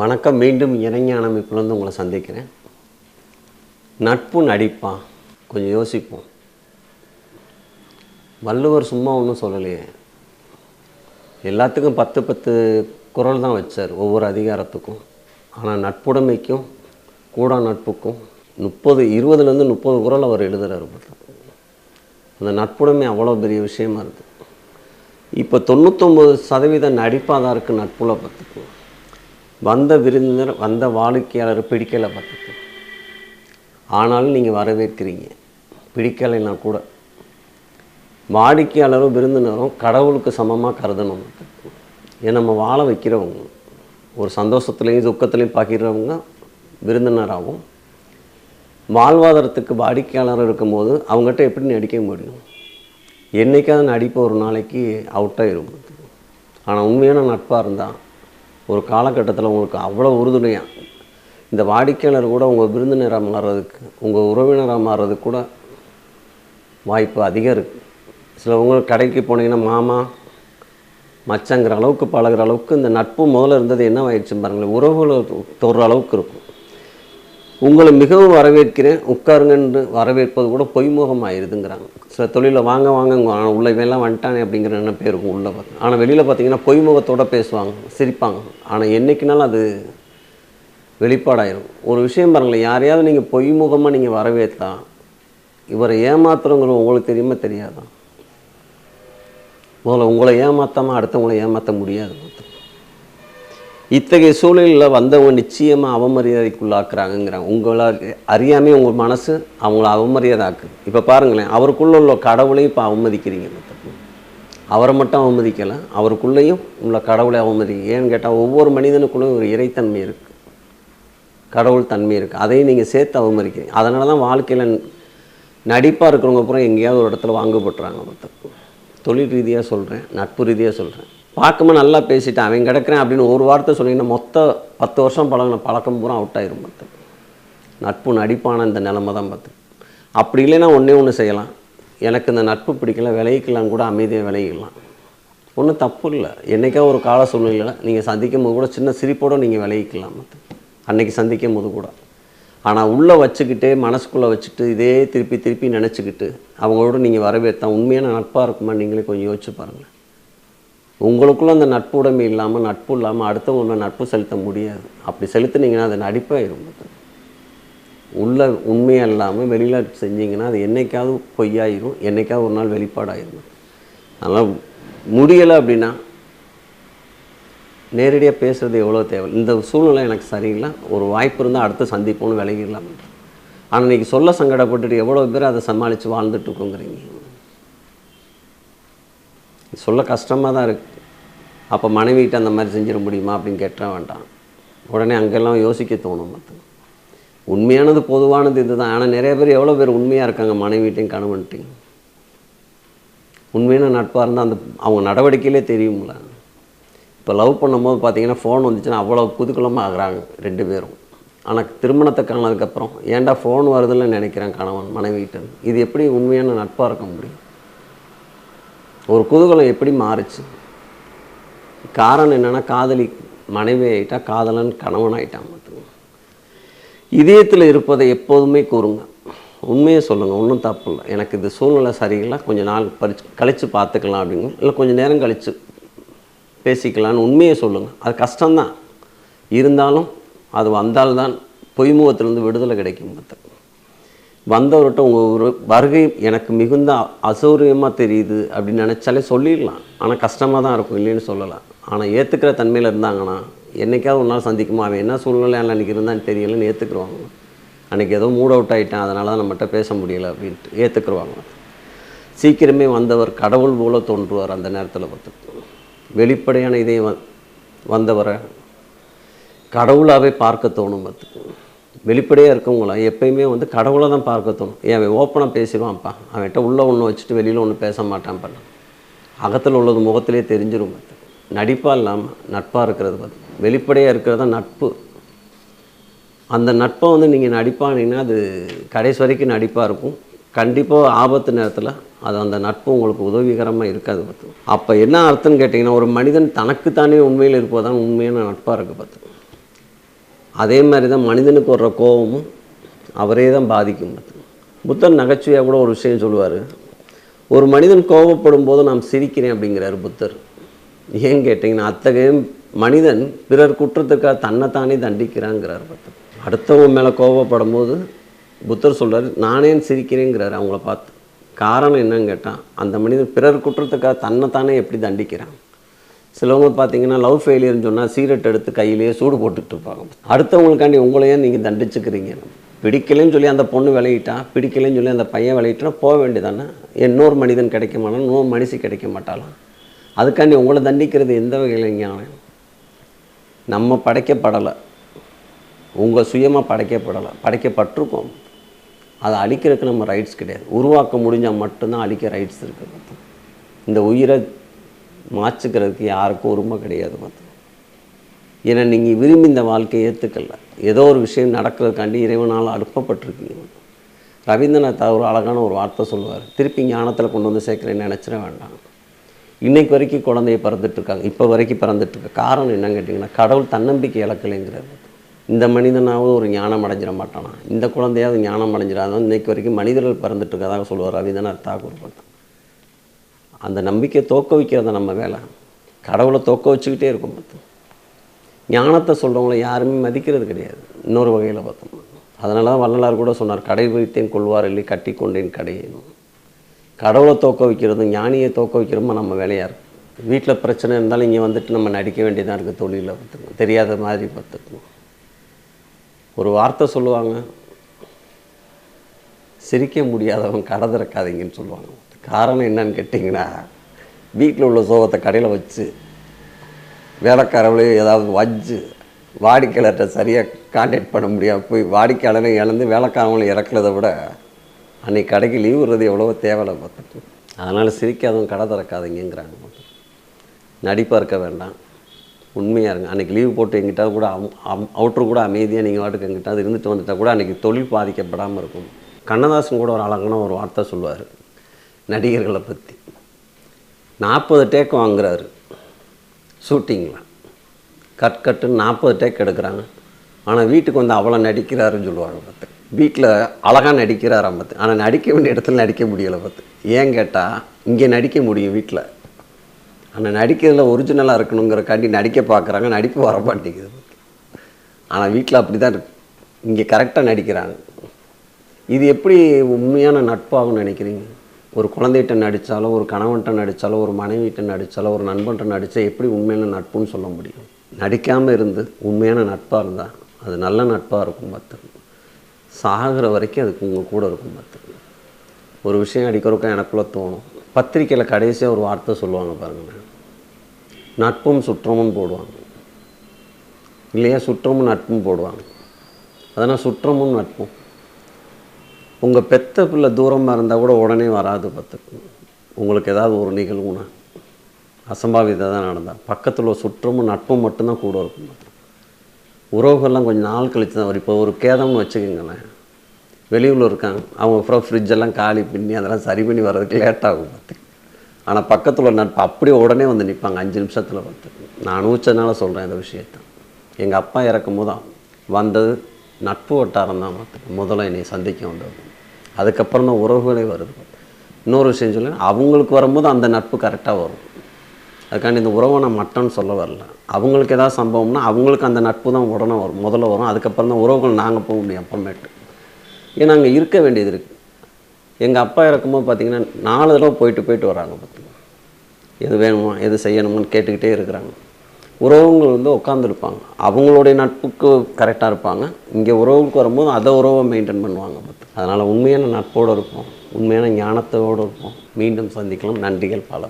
வணக்கம் மீண்டும் இணைஞான அமைப்புலேருந்து உங்களை சந்திக்கிறேன். நட்பு நடிப்பா? கொஞ்சம் யோசிப்போம். வள்ளுவர் சும்மா ஒன்றும் சொல்லலையே. எல்லாத்துக்கும் பத்து பத்து குரல் தான் வச்சார் ஒவ்வொரு அதிகாரத்துக்கும். ஆனால் நட்புடைமைக்கும் கூடா நட்புக்கும் முப்பது இருபதுலேருந்து முப்பது குரல் அவர் எழுதுகிறார் பார்த்தா. அந்த நட்புடைமை அவ்வளோ பெரிய விஷயமா இருக்குது இப்போ தொண்ணூத்தொம்பது சதவீத நடிப்பாக தான் இருக்குது நட்புல பார்த்துக்கும் வந்த விருந்தினர் வந்த வாடிக்கையாளர் பிடிக்கலை பார்த்துக்கு. ஆனாலும் நீங்கள் வரவேற்கிறீங்க. பிடிக்கலைன்னா கூட. வாடிக்கையாளரும் விருந்தினரும் கடவுளுக்கு சமமாக கருதணும். ஏன் நம்ம வாழ வைக்கிறவங்க ஒரு சந்தோஷத்துலேயும் துக்கத்துலேயும் பகிர்றவங்க விருந்தினராகவும் வாழ்வாதாரத்துக்கு வாடிக்கையாளர் இருக்கும்போது அவங்ககிட்ட எப்படி நடிக்க முடியும்? என்றைக்காவது நடிப்பு ஒரு நாளைக்கு அவுட்டாக இருக்கும் ஆனால் உண்மையான நட்பாக இருந்தால் ஒரு காலகட்டத்தில் உங்களுக்கு அவ்வளோ உறுதுணையாக இந்த வாடிக்கையாளர் கூட உங்கள் விருந்தினராக மாறுறதுக்கு உங்கள் உறவினராக மாறுறதுக்கு கூட வாய்ப்பு அதிகம் இருக்குது சிலவங்க கடைக்கு போனீங்கன்னா மாமா மச்சங்கிற அளவுக்கு பழகுற அளவுக்கு இந்த நட்பு முதல்ல இருந்தது என்ன ஆயிடுச்சு பாருங்களேன். உறவுகள் தொடுற அளவுக்கு இருக்கும். உங்களை மிகவும் வரவேற்கிறேன். உட்காருங்கன்னு வரவேற்பது கூட பொய்முகம் ஆயிடுதுங்கிறாங்க சில தொழிலில் வாங்க வாங்க ஆனால் உள்ள இவெல்லாம் வந்துட்டானே அப்படிங்கிற என்ன பேர் இருக்கும் உள்ளே பார்த்து ஆனால் வெளியில் பார்த்தீங்கன்னா பொய்முகத்தோட பேசுவாங்க சிரிப்பாங்க. ஆனால் என்னைக்குனாலும் அது வெளிப்பாடாயிரும். ஒரு விஷயம் பாருங்களேன் யாரையாவது நீங்கள் பொய்முகமாக நீங்கள் வரவேற்றா இவரை ஏமாத்துறோங்கிற உங்களுக்கு தெரியுமா தெரியாதா? முதல்ல உங்களை ஏமாத்தாமல் அடுத்தவங்களை ஏமாற்ற முடியாது. இத்தகைய சூழலில் வந்தவங்க நிச்சயமாக அவமரியாதைக்குள்ளாக்குறாங்கங்கிறாங்க. உங்களை அறியாமே உங்கள் மனசு அவங்கள அவமரியாதை ஆக்குது இப்போ பாருங்களேன் அவருக்குள்ளே உள்ள கடவுளையும் இப்போ அவமதிக்கிறீங்க. மொத்தம். அவரை மட்டும் அவமதிக்கலை அவருக்குள்ளேயும் உள்ள கடவுளை அவமதிக்க ஏன்னு கேட்டால் ஒவ்வொரு மனிதனுக்குள்ளேயும் ஒரு இறைத்தன்மை இருக்குது கடவுள் தன்மை இருக்குது அதையும் நீங்கள் சேர்த்து அவமதிக்கிறீங்க. அதனால தான் வாழ்க்கையில் நடிப்பாக இருக்கிறவங்க அப்புறம் எங்கேயாவது ஒரு இடத்துல வாங்கப்படுறாங்க மொத்தம் தொழில் ரீதியாக சொல்கிறேன் நட்பு ரீதியாக சொல்கிறேன் பார்க்கும்போது நல்லா பேசிட்டேன். அவன் கிடக்கிறேன் அப்படின்னு ஒரு வார்த்தை சொன்னீங்கன்னா மொத்த பத்து வருஷம் பழகின பழக்கம் பூரா அவுட் ஆயிரும் பார்த்து. நட்பு நடிப்பான இந்த நிலமை தான் பார்த்து. அப்படி இல்லைன்னா ஒன்றே ஒன்று செய்யலாம். எனக்கு இந்த நட்பு பிடிக்கல விளைவிக்கலாம் கூட அமைதியாக விளையிக்கலாம் ஒன்றும் தப்பு இல்லை. என்றைக்கா ஒரு கால சூழ்நிலையில் நீங்கள் சந்திக்கும் போது கூட சின்ன சிரிப்போடு நீங்கள் விளைவிக்கலாம் மற்ற அன்றைக்கி சந்திக்கும் போது கூட. ஆனால் உள்ளே வச்சுக்கிட்டே மனசுக்குள்ளே வச்சுட்டு இதே திருப்பி திருப்பி நினச்சிக்கிட்டு அவங்களோட நீங்கள் வரவேற்றா உண்மையான நட்பாக இருக்குமா நீங்களே கொஞ்சம் யோசிச்சு பாருங்கள் உங்களுக்குள்ளே அந்த நட்பு உடைமை இல்லாமல் நட்பு இல்லாமல் அடுத்தவங்க நட்பு செலுத்த முடியாது. அப்படி செலுத்துனீங்கன்னா அது நடிப்பாயிரும். உள்ள உண்மையாக இல்லாமல் வெளியில் செஞ்சிங்கன்னா அது என்னைக்காவது பொய்யாயிரும் என்னைக்காவது ஒரு நாள் வெளிப்பாடாயிரும். அதனால் முடியலை அப்படின்னா நேரடியாக பேசுகிறது எவ்வளோ தேவை? இந்த சூழ்நிலை எனக்கு சரியில்லை. ஒரு வாய்ப்பு இருந்தால் அடுத்து சந்திப்போம்னு விலகிடலாம். ஆனால் இன்றைக்கி சொல்ல சங்கடப்பட்டுட்டு எவ்வளோ பேர் அதை சமாளித்து வாழ்ந்துட்டு இருக்கோங்கிறீங்க. சொல்ல கஷ்டமாக தான் இருக்குது அப்போ மனைவிகிட்ட அந்த மாதிரி செஞ்சிட முடியுமா அப்படின்னு கேட்ட வேண்டாம். உடனே அங்கெல்லாம் யோசிக்க தோணும் மற்ற உண்மையானது பொதுவானது இது தான் ஆனால் நிறைய பேர் எவ்வளோ பேர் உண்மையாக இருக்காங்க மனைவிட்டையும் கணவன்ட்டையும். உண்மையான நட்பாக இருந்தால் அந்த அவங்க நடவடிக்கையிலே தெரியும்ல. இப்போ லவ் பண்ணும்போது பார்த்தீங்கன்னா ஃபோன் வந்துச்சுன்னா அவ்வளோ புதுக்குளமாக ஆகுறாங்க ரெண்டு பேரும். ஆனால் திருமணத்தை காணதுக்கப்புறம் ஏன்டா ஃபோன் வருதுன்னு நினைக்கிறேன் கணவன் மனைவிகிட்ட இது எப்படி உண்மையான நட்பாக இருக்க முடியும்? ஒரு குதூகலம் எப்படி மாறுச்சு? காரணம் என்னென்னா காதலி மனைவி ஆகிட்டா காதலன் கணவன் ஆகிட்டான் மட்டும் இதயத்தில் இருப்பதை எப்போதுமே கூறுங்க. உண்மையை சொல்லுங்கள் ஒன்றும் தப்பு இல்லை. எனக்கு இது சூழ்நிலை சரியில்லை கொஞ்சம் நாள் பறிச்சு கழித்து பார்த்துக்கலாம் அப்படிங்க இல்லை கொஞ்சம் நேரம் கழித்து பேசிக்கலான்னு உண்மையை சொல்லுங்கள் அது கஷ்டம்தான். இருந்தாலும் அது வந்தால்தான் பொய்முகத்திலேருந்து விடுதலை கிடைக்கும் மற்ற வந்தவர்கிட்ட உங்கள் ஒரு வருகை எனக்கு மிகுந்த அசௌரியமாக தெரியுது அப்படின்னு நினச்சாலே சொல்லிடலாம். ஆனால் கஷ்டமாக தான் இருக்கும் இல்லைன்னு சொல்லலாம். ஆனால் ஏற்றுக்கிற தன்மையில் இருந்தாங்கன்னா என்றைக்காவது ஒரு நாள் சந்திக்குமா? அவன் என்ன சூழ்நிலையில் அன்றைக்கி இருந்தான்னு தெரியலன்னு ஏற்றுக்குருவாங்க அன்றைக்கி ஏதோ மூட் அவுட் ஆகிட்டான் அதனால தான் நம்மகிட்ட பேச முடியலை அப்படின்ட்டு ஏற்றுக்குருவாங்க சீக்கிரமே வந்தவர் கடவுள் போல தோன்றுவார் அந்த நேரத்தில் பார்த்து வெளிப்படையான இதயம் வந்தவரை கடவுளாகவே பார்க்க தோணும் பார்த்து வெளிப்படையாக இருக்கவங்கள எப்பயுமே வந்து கடவுளை தான் பார்க்க தோணும். ஏன் அவன் ஓப்பனாக பேசிடுவான்ப்பா. அவன்கிட்ட உள்ளே ஒன்று வச்சுட்டு வெளியில் ஒன்று பேச மாட்டான் பண்ண அகத்தில் உள்ளது முகத்திலே தெரிஞ்சிடும் பார்த்து நடிப்பாக இல்லாமல் நட்பாக இருக்கிறது பார்த்து வெளிப்படையாக இருக்கிறது தான் நட்பு. அந்த நட்பை வந்து நீங்கள் நடிப்பானீங்கன்னா அது கடைசி வரைக்கும் நடிப்பாக இருக்கும். கண்டிப்பாக ஆபத்து நேரத்தில் அது அந்த நட்பு உங்களுக்கு உதவிகரமாக இருக்காது பார்த்து அப்போ என்ன அர்த்தம்னு கேட்டிங்கன்னா ஒரு மனிதன் தனக்குத்தானே உண்மையில் இருப்பதான் உண்மையான நட்பாக இருக்குது பார்த்து அதே மாதிரி தான் மனிதனுக்கு வர்ற கோபமும் அவரே தான் பாதிக்கும். புத்தர் நகைச்சுவையாக கூட ஒரு விஷயம் சொல்லுவார். ஒரு மனிதன் கோபப்படும் போது நாம் சிரிக்கிறேன் அப்படிங்கிறார் புத்தர். ஏன் கேட்டிங்கன்னா அத்தகைய மனிதன் பிறர் குற்றத்துக்காக தன்னைத்தானே தண்டிக்கிறாங்கிறார் புத்தர். அடுத்தவங்க மேலே கோபப்படும் போது புத்தர் சொல்கிறார் நானே சிரிக்கிறேங்கிறார் அவங்கள பார்த்து. காரணம் என்னன்னு கேட்டால் அந்த மனிதன் பிறர் குற்றத்துக்காக தன்னைத்தானே எப்படி தண்டிக்கிறான்? சிலவங்க பார்த்தீங்கன்னா லவ் ஃபெயிலியர்னு சொன்னால் சீரட் எடுத்து கையிலேயே சூடு போட்டுக்கிட்டு இருப்பாங்க. அடுத்தவங்களுக்காண்டி உங்களையே நீங்கள் தண்டிச்சுக்கிறீங்க. பிடிக்கலைன்னு சொல்லி அந்த பொண்ணு விளையிட்டான் பிடிக்கலைன்னு சொல்லி அந்த பையன் விளையிட்டா போக வேண்டியதானே? இன்னொரு மனிதன் கிடைக்க மாட்டான் இன்னொரு மனுஷி கிடைக்க மாட்டாலும் அதுக்காண்டி உங்களை தண்டிக்கிறது எந்த வகையில் ஞானம் நம்ம படைக்கப்படலை. உங்கள் சுயமாக படைக்கப்படலை. படைக்கப்பட்டிருக்கோம். அதை அழிக்கிறதுக்கு நம்ம ரைட்ஸ் கிடையாது. உருவாக்க முடிஞ்சால் மட்டும்தான் அழிக்க ரைட்ஸ் இருக்குது. இந்த உயிரை மாற்றுக்கிறதுக்கு யாருக்கும் உரிமை கிடையாது பார்த்து ஏன்னா நீங்கள் விரும்பி இந்த வாழ்க்கையை ஏற்றுக்கல ஏதோ ஒரு விஷயம் நடக்கிறதுக்காண்டி இறைவனால் அனுப்பப்பட்டிருக்கீங்க. ரவீந்திரநாத் ஒரு அழகான ஒரு வார்த்தை சொல்லுவார். திருப்பி ஞானத்தில் கொண்டு வந்து சேர்க்குறேன்னு நினச்சிட வேண்டாம். இன்னைக்கு வரைக்கும் குழந்தைய பிறந்துட்டு இருக்காங்க. இப்போ வரைக்கும் பிறந்துட்டு இருக்க. காரணம் என்னன்னு கேட்டிங்கன்னா கடவுள் தன்னம்பிக்கை இழக்கலைங்கிறது இந்த மனிதனாவது ஒரு ஞானம் அடைஞ்சிட மாட்டானா? இந்த குழந்தையாவது ஞானம் அடைஞ்சிடாதான் இன்னைக்கு வரைக்கும் மனிதர்கள் பிறந்துட்டு சொல்லுவார் ரவீந்திரநாத் தாகூர் பார்த்தா அந்த நம்பிக்கையை தோக்க வைக்கிறத நம்ம வேலை. கடவுளை தோக்க வச்சுக்கிட்டே இருக்கும் பார்த்து. ஞானத்தை சொல்கிறவங்கள யாருமே மதிக்கிறது கிடையாது. இன்னொரு வகையில் பார்த்தோம். அதனால தான் வள்ளலார் கூட சொன்னார் கடை வைத்தேன் கொள்வார் இல்லை கட்டி கொண்டேன் கடையேனும். கடவுளை தோக்க வைக்கிறதும் ஞானியை தோக்க வைக்கிறோமோ நம்ம வேலையாக இருக்கும் வீட்டில் பிரச்சனை இருந்தாலும் இங்கே வந்துட்டு நம்ம நடிக்க வேண்டியதாக இருக்குது தொழிலில் பார்த்துக்கணும் தெரியாத மாதிரி பார்த்துக்கணும் ஒரு வார்த்தை சொல்லுவாங்க சிரிக்க முடியாதவன் கடை திறக்காதீங்கன்னு சொல்லுவாங்க. காரணம் என்னன்னு கேட்டிங்கன்னா வீட்டில் உள்ள சோகத்தை கடையில் வச்சு வேலைக்காரவளையும் ஏதாவது வச்சு வாடிக்கையாளர்கிட்ட சரியாக கான்டாக்ட் பண்ண முடியாது. போய் வாடிக்கையாளரை இழந்து வேலைக்காரவங்களும் இறக்குறதை விட அன்னைக்கு கடைக்கு லீவ் விடுறது எவ்வளவோ தேவையில்லை பார்த்துட்டு அதனால் சிரிக்காதவங்க கடை திறக்காதீங்கிறாங்க நடிப்பாக இருக்க வேண்டாம். உண்மையாக இருங்க. அன்றைக்கி லீவ் போட்டு எங்கிட்ட கூட அவுட்ரு கூட அமைதியாக நீங்கள் வாட்டுக்கு எங்கிட்ட இருந்துட்டு வந்துட்டால் கூட அன்றைக்கி தொழில் பாதிக்கப்படாமல் இருக்கும். கண்ணதாசன் கூட ஒரு அழகான ஒரு வார்த்தை சொல்லுவார். நடிகர்களை பற்றி நாற்பது டேக் வாங்குறாரு. ஷூட்டிங்கில் கட் கட்டுன்னு நாற்பது டேக் எடுக்கிறாங்க. ஆனால் வீட்டுக்கு வந்து அவ்வளோ நடிக்கிறாருன்னு சொல்லுவாங்க பார்த்து. வீட்டில் அழகாக நடிக்கிறாராம் பார்த்து. ஆனால் நடிக்க வேண்டிய இடத்துல நடிக்க முடியலை பார்த்து. ஏன் கேட்டால் இங்கே நடிக்க முடியும் வீட்டில் ஆனால் நடிக்கிறதுல ஒரிஜினலாக இருக்கணுங்கிறக்காண்டி நடிக்க பார்க்குறாங்க. நடிப்பு வர மாட்டேங்குது ஆனால் வீட்டில் அப்படி தான் இருக்கு. இங்கே கரெக்டாக நடிக்கிறாங்க. இது எப்படி உண்மையான நட்பாகும்னு நினைக்கிறீங்க? ஒரு குழந்தைகிட்ட நடித்தாலோ ஒரு கணவன்கிட்ட நடித்தாலோ ஒரு மனைவிகிட்ட நடித்தாலோ ஒரு நண்பன்கிட்ட நடித்தா எப்படி உண்மையான நட்புன்னு சொல்ல முடியும்? நடிக்காமல் இருந்து உண்மையான நட்பாக இருந்தால் அது நல்ல நட்பாக இருக்கும் பார்த்து சாகிற வரைக்கும் அதுக்கு உங்கள் கூட இருக்கும் பார்த்து ஒரு விஷயம் அடிக்கிறதுக்கும் எனக்குள்ளே தோணும். பத்திரிக்கையில் கடைசியாக ஒரு வார்த்தை சொல்லுவாங்க பாருங்களேன். நட்பும் சுற்றமும் போடுவாங்க. இல்லையா? சுற்றமும் நட்பும் போடுவாங்க. அதனால் சுற்றமும் நட்பும். உங்கள் பெத்த பிள்ளை தூரமாக இருந்தால் கூட உடனே வராது பார்த்துக்கணும் உங்களுக்கு ஏதாவது ஒரு நிகழ்வுனா. அசம்பாவிதம் தான் நடந்தால் பக்கத்தில் சுற்றமும் நட்பும் மட்டும்தான் கூட இருக்கும். உறவுகள்லாம் கொஞ்சம் நாள் கழித்து தான் வரும். இப்போ ஒரு கேதம்னு வச்சுக்கோங்களேன். வெளியூரில் இருக்காங்க. அவங்க அப்புறம் ஃப்ரிட்ஜெல்லாம் காலி பண்ணி அதெல்லாம் சரி பண்ணி வர்றதுக்கு லேட் ஆகும் பார்த்து ஆனால் பக்கத்தில் நட்பு அப்படியே உடனே வந்து நிற்பாங்க அஞ்சு நிமிஷத்தில் பார்த்து நான் அனுபவிச்சதுனால சொல்கிறேன் இந்த விஷயத்த. எங்கள் அப்பா இறக்கும் போது வந்தது நட்பு வட்டாரம் தான் பார்த்து முதல்ல என்னை சந்திக்க வந்தது. அதுக்கப்புறம் தான் உறவுகளே வருது. இன்னொரு விஷயம் சொல்லி அவங்களுக்கு வரும்போது அந்த நட்பு கரெக்டாக வரும். அதுக்காண்டி இந்த உறவை நான் மட்டன்னு சொல்ல வரல. அவங்களுக்கு ஏதாவது சம்பவம்னா அவங்களுக்கு அந்த நட்பு தான் உடனே வரும் முதல்ல வரும். அதுக்கப்புறம் தான் உறவுகள் நாங்கள் போக முடியும் அப்புறமேட்டு ஏன்னா அங்கே இருக்க வேண்டியது இருக்குது எங்கள் அப்பா இறக்கும்போது பார்த்திங்கன்னா நாலு தடவை போயிட்டு போயிட்டு வராங்க பார்த்திங்கன்னா எது வேணுமா எது செய்யணுமான்னு கேட்டுக்கிட்டே இருக்கிறாங்க. உறவுகள் வந்து உட்காந்துருப்பாங்க அவங்களுடைய நட்புக்கு கரெக்டாக இருப்பாங்க. இங்கே உறவுக்கு வரும்போது அதை உறவை மெயின்டைன் பண்ணுவாங்க பார்த்து. அதனால் உண்மையான நட்போடு இருப்போம். உண்மையான ஞானத்தோடு இருப்போம். மீண்டும் சந்திக்கலாம். நன்றிகள் பல.